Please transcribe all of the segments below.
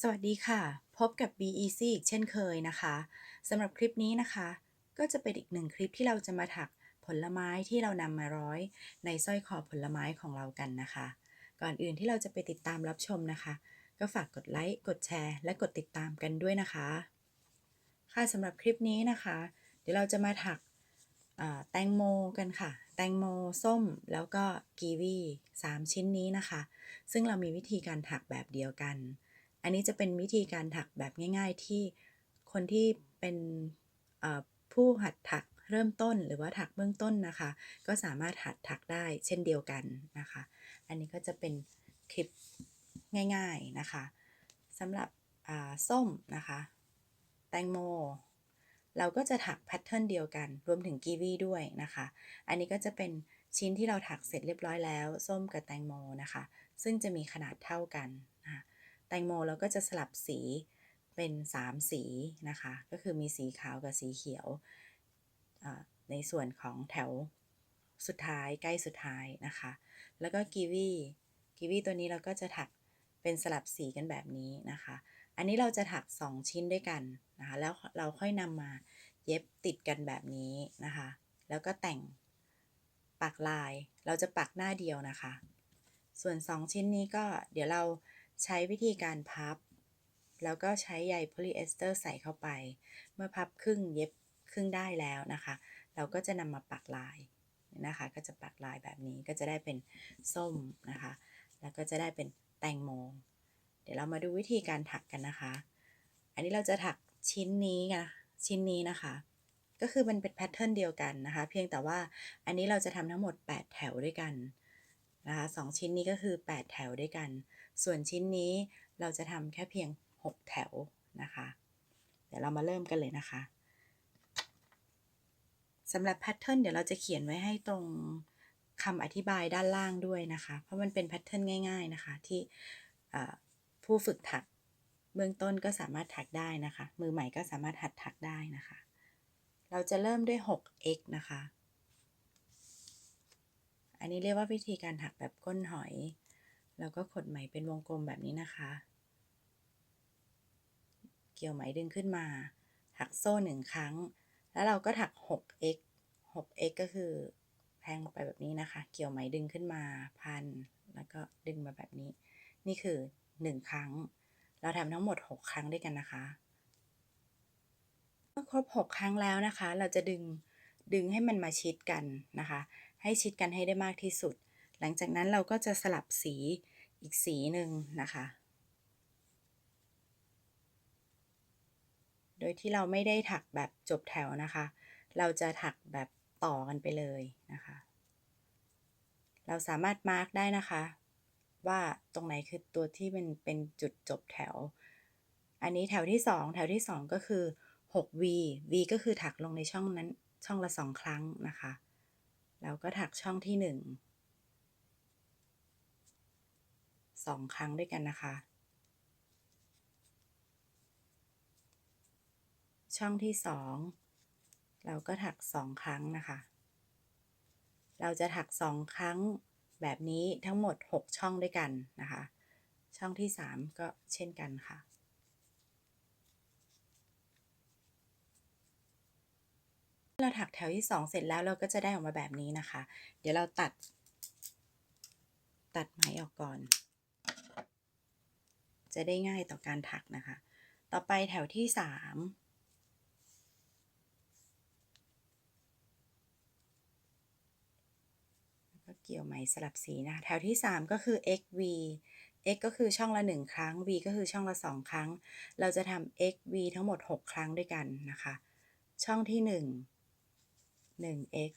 สวัสดีค่ะ พบกับ BEC อีกเช่นเคยนะคะสำหรับคลิปนี้นะคะ ก็จะเป็นอีกหนึ่งคลิปที่เราจะมาถักผลไม้ที่เรานำมาร้อย ในสร้อยคอผลไม้ของเรากันนะคะ ก่อนอื่นที่เราจะไปติดตามรับชมนะคะ ก็ฝากกดไลค์กดแชร์ และกดติดตามกันด้วยนะคะ ค่ะสำหรับคลิปนี้นะคะ เดี๋ยวเราจะมาถักแตงโมกันค่ะ แตงโมส้มแล้วก็กีวีสามชิ้นนี้นะคะ ซึ่งเรามีวิธีการถักแบบเดียวกัน อันนี้จะเป็นวิธีการถักแบบง่าย ๆ ที่คนที่เป็นผู้หัดถักเริ่มต้นหรือว่าถักเบื้องต้นนะคะ ก็สามารถหัดถักได้เช่นเดียวกันนะคะ อันนี้ก็จะเป็นคลิปง่ายๆนะคะสำหรับส้มนะคะ แตงโม เราก็จะถักแพทเทิร์นเดียวกัน รวมถึงกีวีด้วยนะคะ อันนี้ก็จะเป็นชิ้นที่เราถักเสร็จเรียบร้อยแล้ว ส้มกับแตงโมนะคะ ซึ่งจะมีขนาดเท่ากัน แตงโมเราก็จะสลับสีเป็น 3 สีนะคะ ก็คือมีสีขาวกับสีเขียว ในส่วนของแถวสุดท้ายใกล้สุดท้ายนะคะ แล้วก็กีวีกีวีตัวนี้เราก็จะถักเป็นสลับสีกันแบบนี้นะคะ อันนี้เราจะถัก 2 ชิ้นด้วยกันนะคะ แล้วเราค่อยนำมาเย็บติดกันแบบนี้นะคะ แล้วก็แต่งปักลาย เราจะปักหน้าเดียวนะคะ ส่วน 2 ชิ้นนี้ก็เดี๋ยวเรา ใช้วิธีการพับ แล้วก็ใช้ใยโพลีเอสเตอร์ใส่เข้าไป เมื่อพับครึ่งเย็บครึ่งได้แล้วนะคะ เราก็จะนำมาปักลายนะคะ ก็จะปักลายแบบนี้ก็จะได้เป็นส้มนะคะ แล้วก็จะได้เป็นแตงโม เดี๋ยวเรามาดูวิธีการถักกันนะคะ อันนี้เราจะถักชิ้นนี้นะชิ้นนี้นะคะ ก็คือมันเป็นแพทเทิร์นเดียวกันนะคะ เพียงแต่ว่าอันนี้เราจะทำทั้งหมด 8 แถวด้วยกันนะคะสองชิ้นนี้ก็คือ 8 แถวด้วยกัน ส่วนชิ้นนี้เราจะทำแค่เพียง 6 แถวนะคะ เดี๋ยวเรามาเริ่มกันเลยนะคะสำหรับแพทเทิร์นเดี๋ยวเราจะเขียนไว้ให้ตรงคำอธิบายด้านล่างด้วยนะคะ เพราะมันเป็นแพทเทิร์นง่าย ๆนะคะ ที่ผู้ฝึกถักเบื้องต้นก็สามารถถักได้นะคะ มือใหม่ก็สามารถหัดถักได้นะคะ เราจะเริ่มด้วย 6x นะคะ อันนี้เรียกว่าวิธีการถักแบบก้นหอย แล้วก็ขดไหมเป็นวงกลมแบบนี้นะคะ เกี่ยวไหมดึงขึ้นมา ถักโซ่หนึ่งครั้ง แล้วเราก็ถัก 6x 6x ก็คือแทงลงไปแบบนี้นะคะ เกี่ยวไหมดึงขึ้นมาพัน แล้วก็ดึงมาแบบนี้ นี่คือ 1 ครั้ง เราทำทั้งหมด 6 ครั้งด้วยกันนะคะ เมื่อครบ 6 ครั้งแล้วนะคะ เราจะดึง ดึงให้มันมาชิดกันนะคะ ให้ชิดกันให้ได้มากที่สุด หลังจากนั้นเราก็จะสลับสีอีกสีหนึ่งนะคะ โดยที่เราไม่ได้ถักแบบจบแถวนะคะ เราจะถักแบบต่อกันไปเลยนะคะ เราสามารถมาร์กได้นะคะ ว่าตรงไหนคือตัวที่มันเป็นจุดจบแถว อันนี้แถวที่ 2 แถวที่ 2 ก็คือ 6V V ก็คือถักลงในช่องนั้นช่องละ 2 ครั้งนะคะแล้วก็ถักช่องที่ 1 2ครั้งด้วยกันนะคะ ช่องที่2เราก็ถัก2ครั้งนะคะ เราจะถัก2ครั้งแบบนี้ทั้งหมด 6 ช่องด้วยกันนะคะ ช่องที่ 3 ก็เช่นกันค่ะ เราถักแถวที่ 2 เสร็จแล้วเราก็จะได้ออกมาแบบนี้นะคะ เดี๋ยวเราตัด ตัดไหมออกก่อน จะได้ง่ายต่อการถักนะคะ ต่อไปแถวที่3ก็เกี่ยวไหมสลับสีนะคะแถวที่3ก็คือ xv x ก็คือช่องละ 1 ครั้ง v ก็คือช่องละ 2 ครั้ง เราจะทำ xv ทั้งหมด 6 ครั้งด้วยกันนะคะ ช่องที่ 1 1x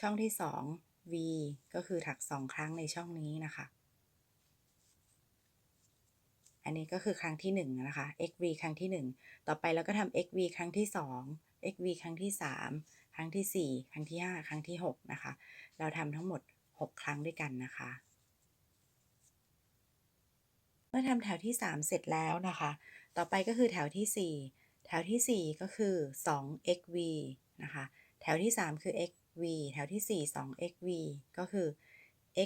ช่องที่ 2 v ก็คือถัก 2 ครั้งในช่องนี้นะคะ อันนี้ก็คือครั้งที่1นะคะ xv ครั้งที่ 1 ต่อไปเราก็ทำ xv ครั้งที่ 2 xv ครั้งที่ 3 ครั้งที่ 4 ครั้งที่ 5 ครั้งที่ 6 นะคะ เราทำทั้งหมด 6 ครั้งด้วยกันนะคะ เมื่อทำแถวที่ 3 เสร็จแล้วนะคะ ต่อไปก็คือแถวที่ 4 แถวที่ 4 ก็คือ 2xv นะคะ แถวที่ 3 คือ xv แถวที่ 4 2xv ก็คือ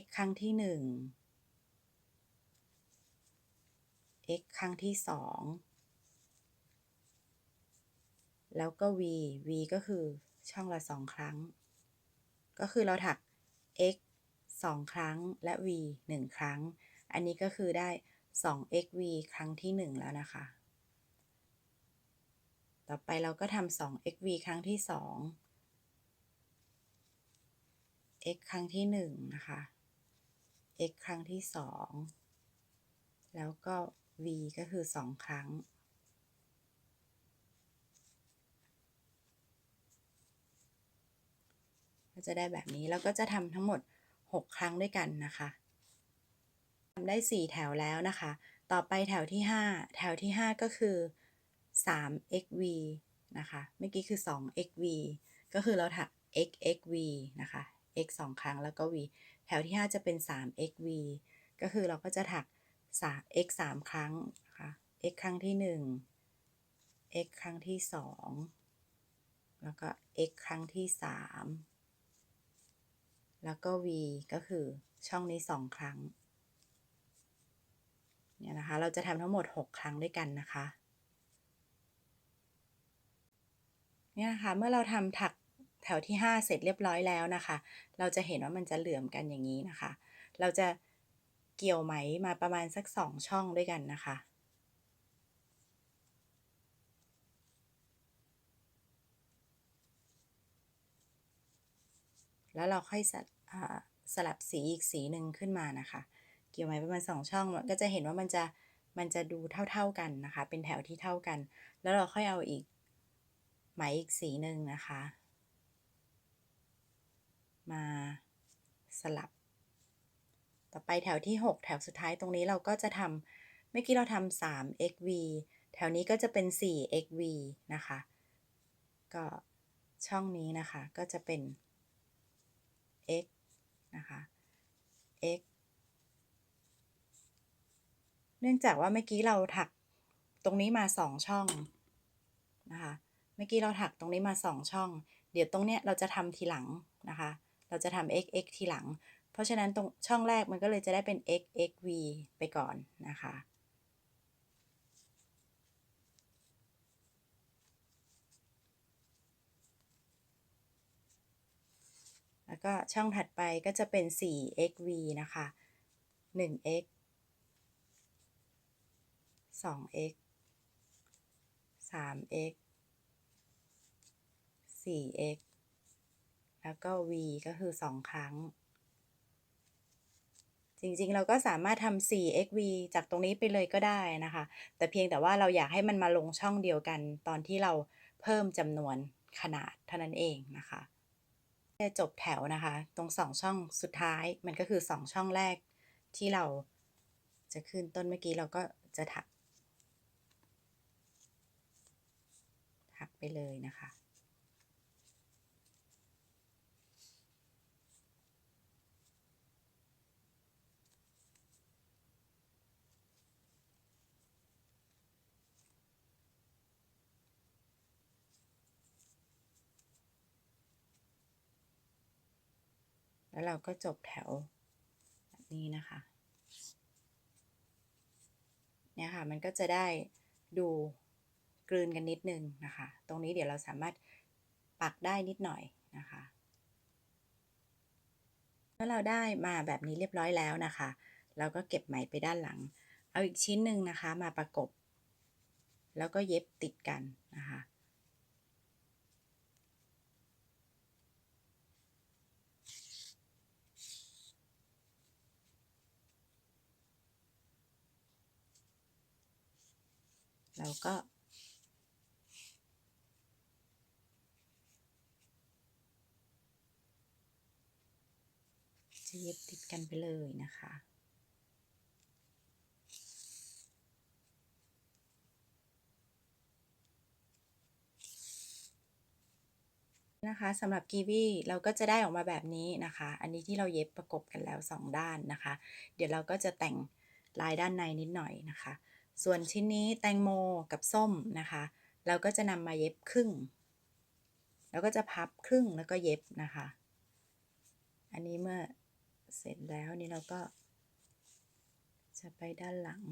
x ครั้งที่ 1 x ครั้งที่สองแล้วก็ v v ก็คือช่องละสองครั้ง ก็คือเราถัก x สองครั้งและ v หนึ่งครั้ง อันนี้ก็คือได้ 2xv ครั้งที่ 1 แล้วนะคะ ต่อไปเราก็ทำ 2xv ครั้งที่ 2 x ครั้งที่ 1 นะคะ x ครั้งที่ 2 แล้วก็ v ก็คือ 2 ครั้ง ก็จะได้แบบนี้ แล้วก็จะทำทั้งหมด 6 ครั้งด้วยกันนะคะทำได้ 4 แถวแล้วนะคะ ต่อไปแถวที่ 5 แถวที่ 5 ก็คือ 3xv นะคะ เมื่อกี้คือ 2xv ก็คือเราถัก xxv นะคะ x 2 ครั้งแล้วก็ v แถวที่ 5 จะเป็น 3xv ก็คือเราก็จะถัก 3x 3 ครั้งนะคะ x ครั้งที่ 1 x ครั้งที่ 2 แล้วก็ x ครั้งที่ 3 แล้วก็ v ก็คือช่องนี้ 2 ครั้ง เนี่ยนะคะ เราจะทำทั้งหมด 6 ครั้งด้วยกันนะคะ เนี่ยนะคะ เมื่อเราทำถักแถวที่ 5 เสร็จเรียบร้อยแล้วนะคะ เราจะเห็นว่ามันจะเหลื่อมกันอย่างนี้นะคะ เราจะ เกี่ยวไหมมาประมาณสัก2ช่องด้วยกันนะคะ แล้วเราค่อยสสลับสีอีกสีหนึ่งขึ้นมานะคะ เกี่ยวไหมประมาณสองช่องก็จะเห็นว่ามันจะมันจะดูเท่าๆกันนะคะ เป็นแถวที่เท่ากัน แล้วเราค่อยเอาอีกไหมอีกสีหนึ่งนะคะ มาสลับ ต่อไปแถวที่ 6 แถวสุดท้ายตรงนี้เราก็จะทำเมื่อกี้เราทำ3 xv แถวนี้ก็จะเป็น4 xv นะคะ ก็ช่องนี้นะคะก็จะเป็น x นะคะ x เนื่องจากว่าเมื่อกี้เราถักตรงนี้มาสองช่องนะคะ เมื่อกี้เราถักตรงนี้มาสองช่อง เดี๋ยวตรงเนี้ยเราจะทำทีหลังนะคะ เราจะทำ x x ทีหลัง เพราะฉะนั้นตรงช่องแรกมันก็เลยจะได้เป็น x x v ไปก่อนนะคะ แล้วก็ช่องถัดไปก็จะเป็น 4xv นะคะ 1x 2x 3x 4x แล้วก็ v ก็คือ 2 ครั้ง จริงๆ เราก็สามารถทำ 4xv จากตรงนี้ไปเลยก็ได้นะคะ แต่เพียงแต่ว่าเราอยากให้มันมาลงช่องเดียวกัน ตอนที่เราเพิ่มจำนวนขนาดเท่านั้นเองนะคะจะจบแถวนะคะ ตรงสองช่องสุดท้ายมันก็คือสองช่องแรกที่เราจะขึ้นต้นเมื่อกี้เราก็จะถัก ถักไปเลยนะคะ แล้วเราก็จบแถวแบบนี้นะคะ เนี่ยค่ะ มันก็จะได้ดูกลืนกันนิดนึงนะคะ ตรงนี้เดี๋ยวเราสามารถปักได้นิดหน่อยนะคะเมื่อเราได้มาแบบนี้เรียบร้อยแล้วนะคะ เราก็เก็บไหมไปด้านหลัง เอาอีกชิ้นหนึ่งนะคะมาประกบ แล้วก็เย็บติดกันนะคะ เราก็ จะเย็บติดกันไปเลยนะคะนะคะสำหรับกีวีเราก็จะได้ออกมาแบบนี้นะคะ อันนี้ที่เราเย็บประกบกันแล้ว 2 ด้านนะคะ เดี๋ยวเราก็จะแต่งลายด้านในนิดหน่อยนะคะ ส่วนชิ้นนี้แตงโมกับส้มนะคะ เราก็จะนำมาเย็บครึ่ง แล้วก็จะพับครึ่งแล้วก็เย็บนะคะ อันนี้เมื่อเสร็จแล้วนี่เราก็ จะไปด้านหลัง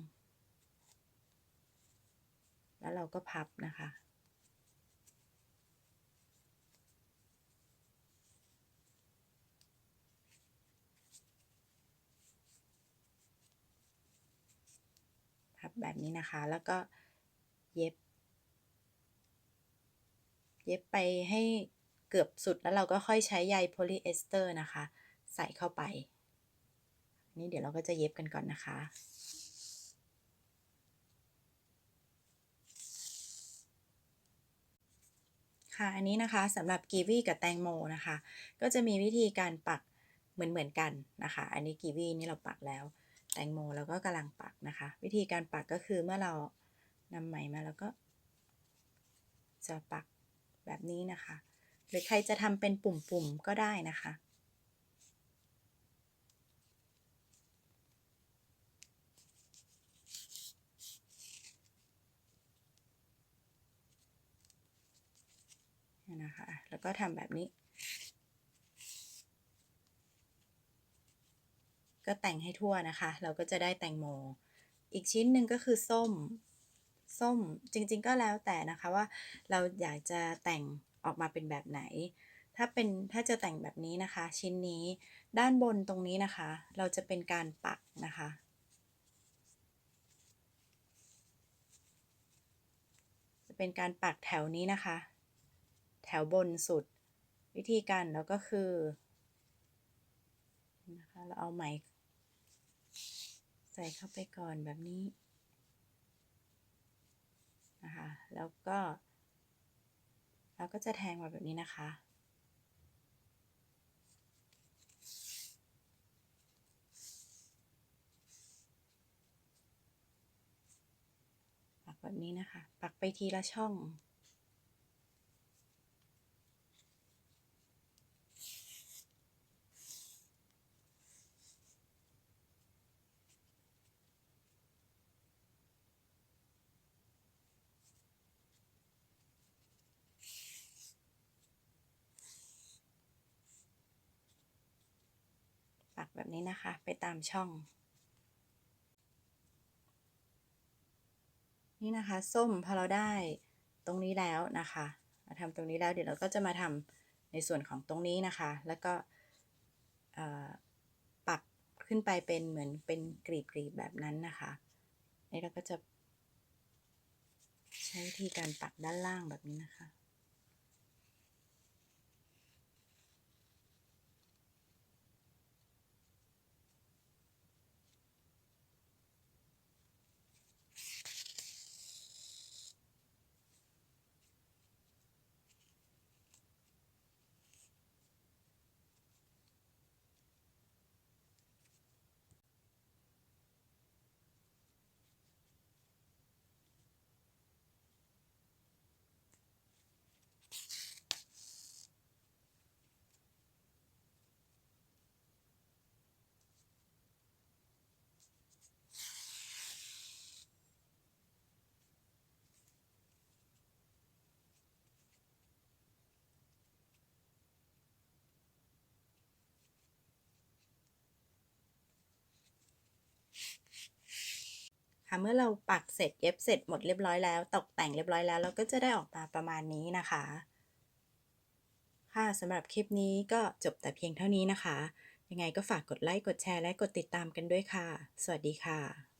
แล้วเราก็พับนะคะ แบบนี้นะคะ แล้วก็เย็บ เย็บไปให้เกือบสุดแล้วเราก็ค่อยใช้ใยโพลีเอสเตอร์นะคะ ใส่เข้าไป นี่เดี๋ยวเราก็จะเย็บกันก่อนนะคะค่ะ อันนี้นะคะสำหรับกีวีกับแตงโมนะคะ ก็จะมีวิธีการปักเหมือนเหมือนกันนะคะ อันนี้กีวีนี่เราปักแล้ว แตงโมเราก็กำลังปักนะคะ วิธีการปักก็คือเมื่อเรานำไหมมาแล้วก็ จะปักแบบนี้นะคะ หรือใครจะทำเป็นปุ่มๆก็ได้นะคะนะคะ แล้วก็ทำแบบนี้ ก็แต่งให้ทั่วนะคะ เราก็จะได้แตงโม อีกชิ้นหนึ่งก็คือส้ม ส้มจริงๆก็แล้วแต่นะคะว่าเราอยากจะแต่งออกมาเป็นแบบไหน ถ้าเป็นถ้าจะแต่งแบบนี้นะคะ ชิ้นนี้ด้านบนตรงนี้นะคะ เราจะเป็นการปักนะคะ จะเป็นการปักแถวนี้นะคะ แถวบนสุดวิธีการแล้วก็คือนะคะเราเอาไหม ใส่เข้าไปก่อนแบบนี้นะคะ แล้วก็เราก็จะแทงมาแบบนี้นะคะ ปักแบบนี้นะคะ ปักไปทีละช่อง ปักแบบนี้นะคะ ไปตามช่อง นี่นะคะ ส้มพอเราได้ตรงนี้แล้วนะคะมาทำตรงนี้แล้วเดี๋ยวเราก็จะมาทำในส่วนของตรงนี้นะคะ แล้วก็ปักขึ้นไปเป็นเหมือนเป็นกรีบกรีบแบบนั้นนะคะนี่เราก็จะ ใช้วิธีการปักด้านล่างแบบนี้นะคะค่ะ เมื่อเราปักเสร็จเย็บเสร็จหมดเรียบร้อยแล้ว ตกแต่งเรียบร้อยแล้ว เราก็จะได้ออกมาประมาณนี้นะคะ ค่ะสำหรับคลิปนี้ก็จบแต่เพียงเท่านี้นะคะ ยังไงก็ฝากกดไลค์กดแชร์และกดติดตามกันด้วยค่ะ สวัสดีค่ะ